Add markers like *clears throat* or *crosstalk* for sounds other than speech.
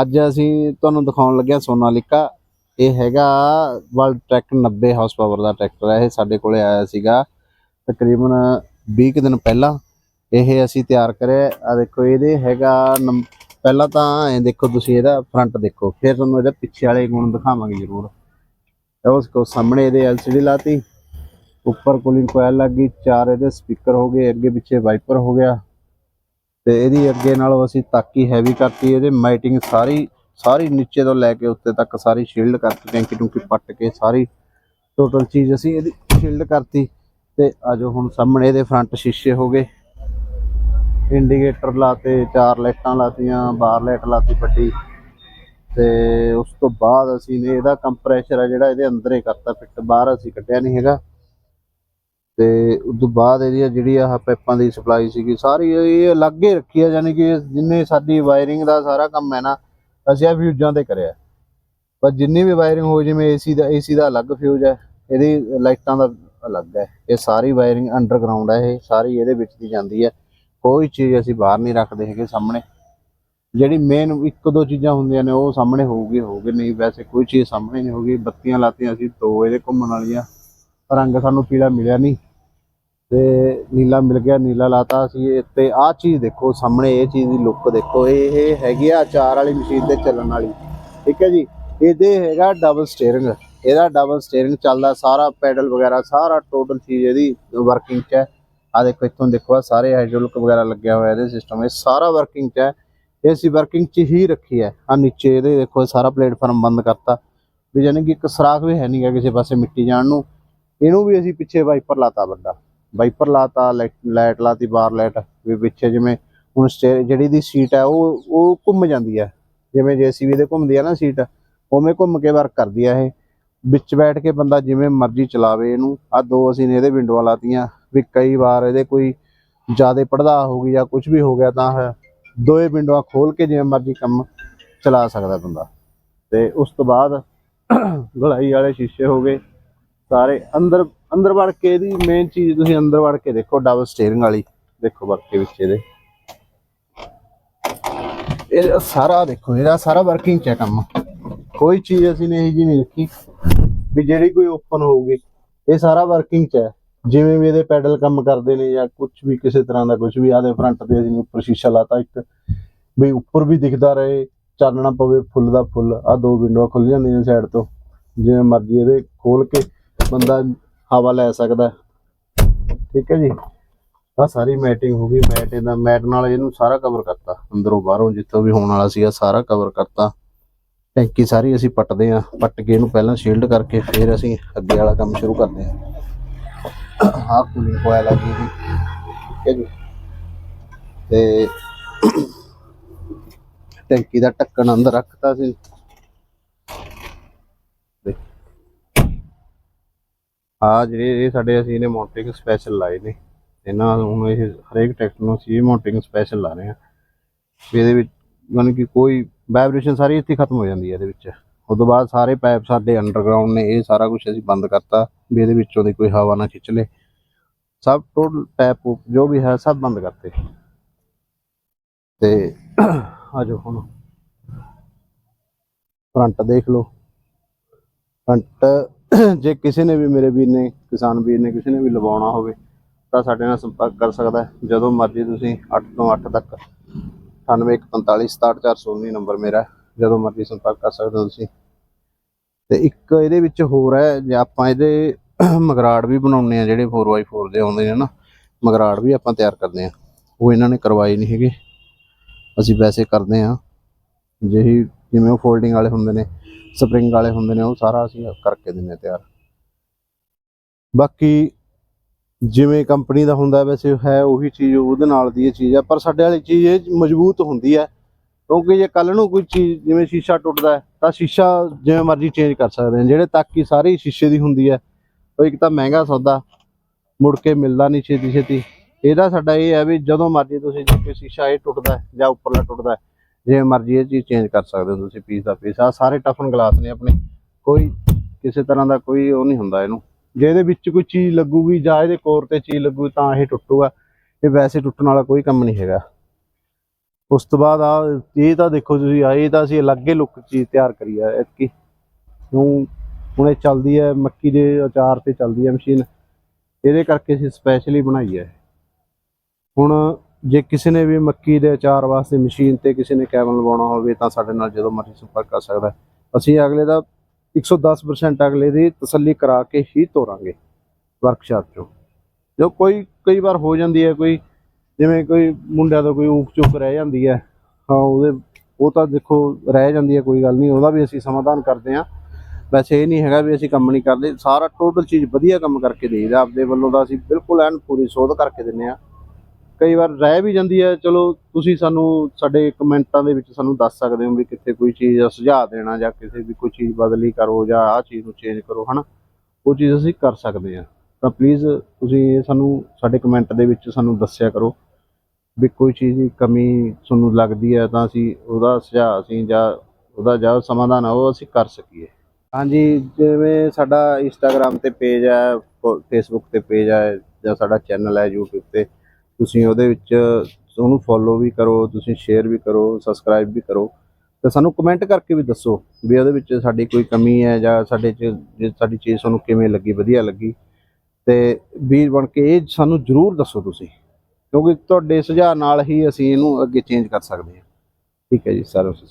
ਅੱਜ ਅਸੀਂ ਤੁਹਾਨੂੰ ਦਿਖਾਉਣ ਲੱਗਿਆ ਸੋਨਾਲਿਕਾ। ਇਹ ਹੈਗਾ ਵਰਲਡ ਟਰੈਕ 90 ਹਾਰਸ ਪਾਵਰ ਦਾ ਟਰੈਕਟਰ ਹੈ। ਇਹ ਸਾਡੇ ਕੋਲੇ ਆਇਆ ਸੀਗਾ ਤਕਰੀਬਨ 20 ਕੁ ਦਿਨ ਪਹਿਲਾਂ। ਇਹ ਅਸੀਂ ਤਿਆਰ ਕਰਿਆ। ਆ ਦੇਖੋ, ਇਹਦੇ ਹੈਗਾ ਨੰਬ- ਪਹਿਲਾਂ ਤਾਂ ਇਹ ਦੇਖੋ ਤੁਸੀਂ ਇਹਦਾ ਫਰੰਟ ਦੇਖੋ। ਫਿਰ ਤੁਹਾਨੂੰ ਇਹਦੇ ਪਿੱਛੇ ਵਾਲੇ ਗੁਣ ਦਿਖਾਵਾਂਗੇ ਜ਼ਰੂਰ। ਉਸ ਕੋ ਸਾਹਮਣੇ ਇਹਦੇ LCD ਲਾਤੀ। ਉੱਪਰ ਕੂਲਿੰਗ ਕੋਇਲ ਲੱਗ ਗਈ। ਚਾਰ ਇਹਦੇ ਸਪੀਕਰ ਹੋ ਗਏ। ਅੱਗੇ ਪਿੱਛੇ ਵਾਈਪਰ ਹੋ ਗਿਆ। ਤੇ ਇਹਦੀ ਅੱਗੇ ਨਾਲੋਂ ਅਸੀਂ ਤਾਕੀ ਹੈਵੀ ਕਰਤੀ, ਇਹਦੇ ਮਾਈਟਿੰਗ ਸਾਰੀ ਸਾਰੀ ਨੀਚੇ ਤੋਂ ਲੈ ਕੇ ਉੱਤੇ ਤੱਕ ਸਾਰੀ ਸ਼ੀਲਡ ਕਰਤੀ, ਟੈਂਕੀ ਟੂੰਕੀ ਪੱਟ ਕੇ ਸਾਰੀ ਟੋਟਲ ਚੀਜ਼ ਅਸੀਂ ਇਹਦੀ ਸ਼ੀਲਡ ਕਰਤੀ। ਤੇ ਆਜੋ ਹੁਣ ਸਾਹਮਣੇ ਇਹਦੇ ਫਰੰਟ ਸ਼ੀਸ਼ੇ ਹੋ ਗਏ। ਇੰਡੀਕੇਟਰ ਲਾਤੇ, ਚਾਰ ਲਾਈਟਾਂ ਲਾਤੀਆਂ ਬਾਰ ਲਾਈਟ ਲਾਤੀ ਵੱਡੀ। ਤੇ ਉਸ ਤੋਂ ਬਾਅਦ ਅਸੀਂ ਨੇ ਇਹਦਾ ਕੰਪਰੈਸ਼ਰ ਆ ਜਿਹੜਾ ਇਹਦੇ ਅੰਦਰ ਹੀ ਕਰਤਾ, ਫਿੱਟ, ਬਾਹਰ ਅਸੀਂ ਕੱਢਿਆ ਨਹੀਂ ਹੈਗਾ। ਤੇ ਉਸ ਤੋਂ ਬਾਅਦ ਇਹਦੀ ਜਿਹੜੀ ਆਹ ਪਾਈਪਾਂ ਦੀ ਸਪਲਾਈ ਸੀਗੀ, ਸਾਰੀ ਇਹ ਅਲੱਗ ਹੀ ਰੱਖੀ ਆ, ਯਾਨੀ ਕਿ ਜਿੰਨੇ ਸਾਡੀ ਵਾਇਰਿੰਗ ਦਾ ਸਾਰਾ ਕੰਮ ਹੈ ਨਾ, ਅਸੀਂ ਆ ਫਿਊਜ਼ਾਂ ਤੇ ਕਰਿਆ। ਪਰ ਜਿੰਨੀ ਵੀ ਵਾਇਰਿੰਗ ਹੋ, ਜਿਵੇਂ ਏਸੀ ਦਾ ਏਸੀ ਦਾ ਅਲੱਗ ਫਿਊਜ਼ ਹੈ, ਇਹਦੀ ਲਾਈਟਾਂ ਦਾ ਅਲੱਗ ਹੈ। ਇਹ ਸਾਰੀ ਵਾਇਰਿੰਗ ਅੰਡਰਗਰਾਉਂਡ ਹੈ, ਇਹ ਸਾਰੀ ਇਹਦੇ ਵਿੱਚ ਦੀ ਜਾਂਦੀ ਹੈ। ਕੋਈ ਚੀਜ਼ ਅਸੀਂ ਬਾਹਰ ਨਹੀਂ ਰੱਖਦੇ ਹੈਗੇ ਸਾਹਮਣੇ। ਜਿਹੜੀ ਮੇਨ ਇੱਕ ਦੋ ਚੀਜ਼ਾਂ ਹੁੰਦੀਆਂ ਨੇ, ਉਹ ਸਾਹਮਣੇ ਹੋਊਗੀ ਹੋਊਗੀ ਨਹੀਂ। ਵੈਸੇ ਕੋਈ ਚੀਜ਼ ਸਾਹਮਣੇ ਨਹੀਂ ਹੋਊਗੀ। ਬੱਤੀਆਂ ਲਾਤੀਆਂ ਅਸੀਂ ਦੋ ਇਹਦੇ ਘੁੰਮਣ ਵਾਲੀਆਂ। ਰੰਗ ਸਾਨੂੰ ਪੀਲਾ ਮਿਲਿਆ ਨਹੀਂ। ਤੇ ਨੀਲਾ ਮਿਲ ਗਿਆ, ਨੀਲਾ ਲਾਤਾ ਅਸੀਂ। ਤੇ ਆਹ ਚੀਜ਼ ਦੇਖੋ ਸਾਹਮਣੇ, ਇਹ ਚੀਜ਼ ਦੀ ਲੁੱਕ ਦੇਖੋ। ਇਹ ਇਹ ਹੈਗੀ ਆ ਅਚਾਰ ਵਾਲੀ ਮਸ਼ੀਨ ਤੇ ਚੱਲਣ ਵਾਲੀ। ਠੀਕ ਹੈ ਜੀ? ਇਹਦੇ ਹੈਗਾ ਡਬਲ ਸਟੀਅਰਿੰਗ ਇਹਦਾ ਡਬਲ ਸਟੀਅਰਿੰਗ ਚੱਲਦਾ ਸਾਰਾ ਪੈਡਲ ਵਗੈਰਾ, ਸਾਰਾ ਟੋਟਲ ਚੀਜ਼ ਇਹਦੀ ਵਰਕਿੰਗ 'ਚ ਹੈ। ਆ ਦੇਖੋ, ਇੱਥੋਂ ਦੇਖੋ ਆ ਸਾਰੇ ਹਾਈਡ੍ਰੋਲਿਕ ਵਗੈਰਾ ਲੱਗਿਆ ਹੋਇਆ ਇਹਦੇ ਸਿਸਟਮ ਇਹ ਸਾਰਾ ਵਰਕਿੰਗ 'ਚ ਹੈ। ਇਹ ਅਸੀਂ ਵਰਕਿੰਗ 'ਚ ਹੀ ਰੱਖੀ ਹੈ। ਆ ਨੀਚੇ ਇਹਦੇ ਦੇਖੋ ਸਾਰਾ ਪਲੇਟਫਾਰਮ ਬੰਦ ਕਰਤਾ। ਵੀ ਯਾਨੀ ਕਿ ਇੱਕ ਸਰਾਖ ਵੀ ਹੈ ਨਹੀਂਗਾ ਕਿਸੇ ਪਾਸੇ ਮਿੱਟੀ ਜਾਣ ਨੂੰ। ਇਹਨੂੰ ਵੀ ਅਸੀਂ ਪਿੱਛੇ ਵਾਈਪਰ ਲਾਤਾ ਵੱਡਾ ਵਾਈਪਰ ਲਾਤਾ, ਲਾਈਟ ਲਾਤੀ ਬਾਰ ਲਾਈਟ ਵੀ ਪਿੱਛੇ ਜਿਵੇਂ ਹੁਣ ਜਿਹੜੀ ਦੀ ਸੀਟ ਹੈ ਉਹ ਉਹ ਘੁੰਮ ਜਾਂਦੀ ਹੈ। ਜਿਵੇਂ ਜੀਸੀਬੀ ਦੇ ਘੁੰਮਦੀ ਹੈ ਨਾ ਸੀਟ, ਉਵੇਂ ਘੁੰਮ ਕੇ ਵਰਕ ਕਰਦੀ ਆ ਇਹ। ਵਿੱਚ ਬੈਠ ਕੇ ਬੰਦਾ ਜਿਵੇਂ ਮਰਜ਼ੀ ਚਲਾਵੇ ਇਹਨੂੰ। ਆ ਦੋ ਅਸੀਂ ਨੇ ਇਹਦੇ ਵਿੰਡੋਆਂ ਲਾਤੀਆਂ। ਵੀ ਕਈ ਵਾਰ ਇਹਦੇ ਕੋਈ ਜ਼ਿਆਦਾ ਪੜਦਾ ਹੋ ਗਈ ਜਾਂ ਕੁਝ ਵੀ ਹੋ ਗਿਆ ਤਾਂ ਇਹ ਦੋਏ ਵਿੰਡੋਆਂ ਖੋਲ ਕੇ ਜਿਵੇਂ ਮਰਜ਼ੀ ਕੰਮ ਚਲਾ ਸਕਦਾ ਬੰਦਾ। ਤੇ ਉਸ ਤੋਂ ਬਾਅਦ *clears throat* ਗਲਾਈ ਵਾਲੇ ਸ਼ੀਸ਼ੇ ਹੋ ਗਏ। ਸਾਰੇ ਅੰਦਰ ਅੰਦਰ ਵੜ ਕੇ ਇਹਦੀ ਮੇਨ ਚੀਜ਼ ਤੁਸੀਂ ਅੰਦਰ ਵੜ ਕੇ ਦੇਖੋ ਡਬਲ ਸਟੀਅਰਿੰਗ ਵਾਲੀ। ਦੇਖੋ ਵੜ ਵਿੱਚ ਇਹਦੇ। ਇਹ ਸਾਰਾ ਦੇਖੋ, ਇਹਦਾ ਸਾਰਾ ਵਰਕਿੰਗ ਚ ਹੈ ਕੰਮ। ਕੋਈ ਚੀਜ਼ ਅਸੀਂ ਨੇ ਇਹ ਜੀ ਨਹੀਂ ਰੱਖੀ। ਵੀ ਜਿਹੜੀ ਕੋਈ ਓਪਨ ਹੋਊਗੀ, ਇਹ ਸਾਰਾ ਵਰਕਿੰਗ ਚ ਹੈ। ਜਿਵੇਂ ਵੀ ਇਹਦੇ ਪੈਡਲ ਕੰਮ ਕਰਦੇ ਨੇ ਜਾਂ ਕੁਝ ਵੀ ਕਿਸੇ ਤਰ੍ਹਾਂ ਦਾ ਕੁਝ ਵੀ ਆਦੇ ਫਰੰਟ ਤੇ ਅਸੀਂ ਉੱਪਰ ਸ਼ੀਸ਼ਾ ਲਾਤਾ ਇੱਕ। ਵੀ ਉੱਪਰ ਵੀ ਦਿਖਦਾ ਰਹੇ, ਚਾਨਣਾ ਪਵੇ ਫੁੱਲ ਦਾ ਫੁੱਲ। ਆ ਦੋ ਵਿੰਡੋ ਖੁੱਲ ਜਾਂਦੀਆਂ ਸਾਈਡ ਤੋਂ। ਜਿਵੇਂ ਮਰਜ਼ੀ ਇਹਦੇ ਖੋਲ ਕੇ ਬੰਦਾ ਹਵਾ ਲੈ ਸਕਦਾ ਠੀਕ ਹੈ ਜੀ? ਆ ਸਾਰੀ ਮੈਟਿੰਗ ਹੋ ਗਈ, ਮੈਟ ਇਹਦਾ, ਮੈਟ ਨਾਲ ਇਹਨੂੰ ਸਾਰਾ ਕਵਰ ਕਰਤਾ। ਅੰਦਰੋਂ ਬਾਹਰੋਂ ਜਿੱਥੋਂ ਵੀ ਹੋਣ ਵਾਲਾ ਸੀਗਾ, ਸਾਰਾ ਕਵਰ ਕਰਤਾ। ਟੈਂਕੀ ਸਾਰੀ ਅਸੀਂ ਪੱਟਦੇ ਆ ਪੱਟ ਕੇ ਇਹਨੂੰ ਪਹਿਲਾਂ ਸ਼ੀਲਡ ਕਰਕੇ ਫਿਰ ਅਸੀਂ ਅੱਗੇ ਵਾਲਾ ਕੰਮ ਸ਼ੁਰੂ ਕਰਦੇ ਆ ਆਹ ਕੂਲਿੰਗ ਕੋਇਲ ਆ ਜੀ। ਠੀਕ ਹੈ ਜੀ? ਤੇ ਟੈਂਕੀ ਦਾ ਢੱਕਣ ਅੰਦਰ ਰੱਖਤਾ ਸੀ। ਆ ਜਿਹੜੇ ਇਹ ਸਾਡੇ ਅਸੀਂ ਇਹਨੇ ਮਾਊਂਟਿੰਗ ਸਪੈਸ਼ਲ ਲਾਏ ਨੇ। ਇਹਨਾਂ ਹੁਣ ਇਹ ਹਰੇਕ ਟਰੈਕਟਰ ਨੂੰ ਅਸੀਂ ਇਹ ਮਾਊਂਟਿੰਗ ਸਪੈਸ਼ਲ ਲਾ ਰਹੇ ਹਾਂ। ਵੀ ਇਹਦੇ ਵਿੱਚ ਮਨ ਕਿ ਕੋਈ ਵਾਈਬ੍ਰੇਸ਼ਨ ਸਾਰੀ ਇੱਥੇ ਖਤਮ ਹੋ ਜਾਂਦੀ ਹੈ ਇਹਦੇ ਵਿੱਚ। ਉਸ ਤੋਂ ਬਾਅਦ ਸਾਰੇ ਪਾਈਪ ਸਾਡੇ ਅੰਡਰਗਰਾਉਂਡ ਨੇ, ਇਹ ਸਾਰਾ ਕੁਝ ਅਸੀਂ ਬੰਦ ਕਰਤਾ ਵੀ ਇਹਦੇ ਵਿੱਚੋਂ ਦੀ ਕੋਈ ਹਵਾ ਨਾ ਖਿੱਚ ਲੇ। ਸਭ ਟੋਟਲ ਪੈਪ ਜੋ ਵੀ ਹੈ ਸਭ ਬੰਦ ਕਰਤੇ। ਤੇ ਆਜੋ ਹੁਣ ਫਰੰਟ ਦੇਖ ਲਓ। ਫਰੰਟ ਜੇ ਕਿਸੇ ਨੇ ਵੀ ਮੇਰੇ ਵੀਰ ਨੇ, ਕਿਸਾਨ ਵੀਰ ਨੇ ਕਿਸੇ ਨੇ ਵੀ ਲਵਾਉਣਾ ਹੋਵੇ, ਤਾਂ ਸਾਡੇ ਨਾਲ ਸੰਪਰਕ ਕਰ ਸਕਦਾ ਜਦੋਂ ਮਰਜ਼ੀ ਤੁਸੀਂ 8 ਤੋਂ 8 ਤੱਕ 9845678419 ਨੰਬਰ ਮੇਰਾ ਜਦੋਂ ਮਰਜ਼ੀ ਸੰਪਰਕ ਕਰ ਸਕਦੇ ਹੋ ਤੁਸੀਂ। ਤੇ ਇੱਕ ਇਹਦੇ ਵਿੱਚ ਹੋਰ ਹੈ, ਜੇ ਆਪਾਂ ਇਹਦੇ *coughs* ਮਗਰਾੜ ਵੀ ਬਣਾਉਣੇ ਆ ਜਿਹੜੇ 4x4 ਦੇ ਆਉਂਦੇ ਨੇ ਨਾ, ਮਗਰਾੜ ਵੀ ਆਪਾਂ ਤਿਆਰ ਕਰਦੇ ਆ ਉਹ ਇਹਨਾਂ ਨੇ ਕਰਵਾਏ ਨਹੀਂ ਹੈਗੇ। ਅਸੀਂ ਵੈਸੇ ਕਰਦੇ ਆ ਜਿਹੀ ਜਿਵੇਂ ਉਹ ਫੋਲਡਿੰਗ ਵਾਲੇ ਹੁੰਦੇ ਨੇ ਸਪਰਿੰਗ ਵਾਲੇ ਹੁੰਦੇ ਨੇ, ਉਹ ਸਾਰਾ ਅਸੀਂ ਕਰਕੇ ਦਿੰਦੇ ਹਾਂ ਤਿਆਰ। ਬਾਕੀ ਜਿਵੇਂ ਕੰਪਨੀ ਦਾ ਹੁੰਦਾ ਵੈਸੇ ਹੈ ਉਹੀ ਚੀਜ਼, ਉਹਦੇ ਨਾਲ ਦੀ ਇਹ ਚੀਜ਼ ਹੈ ਪਰ ਸਾਡੇ ਵਾਲੀ ਚੀਜ਼ ਇਹ ਮਜ਼ਬੂਤ ਹੁੰਦੀ ਹੈ, ਕਿਉਂਕਿ ਜੇ ਕੱਲ ਨੂੰ ਕੋਈ ਚੀਜ਼, ਜਿਵੇਂ ਸ਼ੀਸ਼ਾ ਟੁੱਟਦਾ ਤਾਂ ਸ਼ੀਸ਼ਾ ਜਿਵੇਂ ਮਰਜ਼ੀ ਚੇਂਜ ਕਰ ਸਕਦੇ ਹਾਂ ਜਿਹੜੇ ਤੱਕ ਹੀ ਸਾਰੀ ਸ਼ੀਸ਼ੇ ਦੀ ਹੁੰਦੀ ਹੈ, ਉਹ ਇੱਕ ਤਾਂ ਮਹਿੰਗਾ ਸੌਦਾ, ਮੁੜ ਕੇ ਮਿਲਦਾ ਨਹੀਂ ਛੇਤੀ ਛੇਤੀ ਇਹਦਾ ਸਾਡਾ ਇਹ ਹੈ ਵੀ ਜਦੋਂ ਮਰਜ਼ੀ ਤੁਸੀਂ ਜੇ ਕੋਈ ਸ਼ੀਸ਼ਾ ਇਹ ਟੁੱਟਦਾ ਜਾਂ ਉੱਪਰਲਾ ਟੁੱਟਦਾ ਜੇ ਮਰਜ਼ੀ ਇਹ ਚੀਜ਼ ਚੇਂਜ ਕਰ ਸਕਦੇ ਹੋ ਤੁਸੀਂ ਪੀਸ ਦਾ ਪੀਸ ਆ ਸਾਰੇ ਟਫਨ ਗਲਾਸ ਨੇ ਆਪਣੇ। ਕੋਈ ਕਿਸੇ ਤਰ੍ਹਾਂ ਦਾ ਕੋਈ ਉਹ ਨਹੀਂ ਹੁੰਦਾ ਇਹਨੂੰ। ਜੇ ਇਹਦੇ ਵਿੱਚ ਕੋਈ ਚੀਜ਼ ਲੱਗੂਗੀ ਜਾਂ ਇਹਦੇ ਕੋਰ ਤੇ ਚੀਜ਼ ਲੱਗੂ ਤਾਂ ਇਹ ਟੁੱਟੂਗਾ। ਇਹ ਵੈਸੇ ਟੁੱਟਣ ਵਾਲਾ ਕੋਈ ਕੰਮ ਨਹੀਂ ਹੈਗਾ। ਉਸ ਤੋਂ ਬਾਅਦ ਆ ਇਹ ਤਾਂ ਦੇਖੋ ਤੁਸੀਂ ਆ ਇਹ ਤਾਂ ਅਸੀਂ ਅਲੱਗੇ ਲੁੱਕ ਚੀਜ਼ ਤਿਆਰ ਕਰੀ ਆ ਇਤਕੀ ਹੁਣ ਹੁਣ ਇਹ ਚੱਲਦੀ ਹੈ, ਮੱਕੀ ਦੇ ਅਚਾਰ ਤੇ ਚੱਲਦੀ ਹੈ ਮਸ਼ੀਨ। ਇਹਦੇ ਕਰਕੇ ਅਸੀਂ ਸਪੈਸ਼ਲੀ ਬਣਾਈ ਹੈ। ਹੁਣ ਜੇ ਕਿਸੇ ਨੇ ਵੀ ਮੱਕੀ ਦੇ ਅਚਾਰ ਵਾਸਤੇ ਮਸ਼ੀਨ ਤੇ ਕਿਸੇ ਨੇ ਕੈਬਨ ਲਵਾਉਣਾ ਹੋਵੇ ਤਾਂ ਸਾਡੇ ਨਾਲ ਜਦੋਂ ਮਰਜ਼ੀ ਸੰਪਰਕ ਕਰ ਸਕਦਾ ਅਸੀਂ ਅਗਲੇ ਦਾ 110% ਅਗਲੇ ਦੀ ਤਸੱਲੀ ਕਰਾ ਕੇ ਹੀ ਤੋਰਾਂਗੇ ਵਰਕਸ਼ਾਪ ਚੋਂ। ਜੋ ਕੋਈ, ਕਈ ਵਾਰ ਹੋ ਜਾਂਦੀ ਹੈ ਕੋਈ, ਜਿਵੇਂ ਕੋਈ ਮੁੰਡਿਆਂ ਦਾ ਕੋਈ ਊਕ ਚੁੱਕ ਰਹਿ ਜਾਂਦੀ ਹੈ, ਹਾਂ, ਉਹਦੇ, ਉਹ ਤਾਂ ਦੇਖੋ ਰਹਿ ਜਾਂਦੀ ਹੈ, ਕੋਈ ਗੱਲ ਨਹੀਂ, ਉਹਦਾ ਵੀ ਅਸੀਂ ਸਮਾਧਾਨ ਕਰਦੇ ਹਾਂ। ਵੈਸੇ ਇਹ ਨਹੀਂ ਹੈਗਾ ਵੀ ਅਸੀਂ ਕੰਮ ਨਹੀਂ ਕਰਦੇ, ਸਾਰਾ ਟੋਟਲ ਚੀਜ਼ ਵਧੀਆ ਕੰਮ ਕਰਕੇ ਦੇਈਦਾ, ਆਪਦੇ ਵੱਲੋਂ ਤਾਂ ਅਸੀਂ ਬਿਲਕੁਲ ਐਨ ਪੂਰੀ ਸੋਧ ਕਰਕੇ ਦਿੰਨੇ ਆ ਕਈ ਵਾਰ ਰਹਿ ਵੀ ਜਾਂਦੀ ਹੈ। ਚਲੋ, ਤੁਸੀਂ ਸਾਨੂੰ ਸਾਡੇ ਕਮੈਂਟਾਂ ਦੇ ਵਿੱਚ ਸਾਨੂੰ ਦੱਸ ਸਕਦੇ ਹੋ ਵੀ ਕਿੱਥੇ ਕੋਈ ਚੀਜ਼ ਦਾ ਸੁਝਾਅ ਦੇਣਾ ਜਾਂ ਕਿਸੇ ਵੀ ਕੋਈ ਚੀਜ਼ ਬਦਲੀ ਕਰੋ ਜਾਂ ਆਹ ਚੀਜ਼ ਨੂੰ ਚੇਂਜ ਕਰੋ, ਹਨਾ? ਉਹ ਚੀਜ਼ ਅਸੀਂ ਕਰ ਸਕਦੇ ਹਾਂ। ਤਾਂ ਪਲੀਜ਼ ਤੁਸੀਂ ਇਹ ਸਾਨੂੰ ਸਾਡੇ ਕਮੈਂਟ ਦੇ ਵਿੱਚ ਸਾਨੂੰ ਦੱਸਿਆ ਕਰੋ ਵੀ ਕੋਈ ਚੀਜ਼ ਦੀ ਕਮੀ ਤੁਹਾਨੂੰ ਲੱਗਦੀ ਹੈ ਤਾਂ ਅਸੀਂ ਉਹਦਾ ਸੁਝਾਅ ਅਸੀਂ ਜਾਂ ਉਹਦਾ ਜਾਂ ਸਮਾਧਾਨ ਆ ਉਹ ਅਸੀਂ ਕਰ ਸਕੀਏ। ਹਾਂਜੀ, ਜਿਵੇਂ ਸਾਡਾ ਇੰਸਟਾਗ੍ਰam ਤੇ ਪੇਜ ਹੈ, ਫੇਸਬੁੱਕ ਤੇ ਪੇਜ ਹੈ ਜਾਂ ਸਾਡਾ ਚੈਨਲ ਹੈ YouTube ਤੇ। ਤੁਸੀਂ ਉਹਦੇ ਵਿੱਚ ਉਹਨੂੰ ਫੋਲੋ ਵੀ ਕਰੋ, ਤੁਸੀਂ ਸ਼ੇਅਰ ਵੀ ਕਰੋ ਸਬਸਕ੍ਰਾਈਬ ਵੀ ਕਰੋ। ਤੇ ਸਾਨੂੰ ਕਮੈਂਟ ਕਰਕੇ ਵੀ ਦੱਸੋ ਵੀ ਉਹਦੇ ਵਿੱਚ ਸਾਡੀ ਕੋਈ ਕਮੀ ਹੈ ਜਾਂ ਸਾਡੇ ਚ ਸਾਡੀ ਚੀਜ਼ ਤੁਹਾਨੂੰ ਕਿਵੇਂ ਲੱਗੀ, ਵਧੀਆ ਲੱਗੀ। ਤੇ ਵੀਰ ਬਣ ਕੇ ਇਹ ਸਾਨੂੰ ਜਰੂਰ ਦੱਸੋ ਤੁਸੀਂ, ਕਿਉਂਕਿ ਤੁਹਾਡੇ ਸੁਝਾਅ ਨਾਲ ਹੀ ਅਸੀਂ ਇਹਨੂੰ ਅੱਗੇ ਚੇਂਜ ਕਰ ਸਕਦੇ ਹਾਂ। ਠੀਕ ਹੈ ਜੀ ਸਰ ਸਤਿ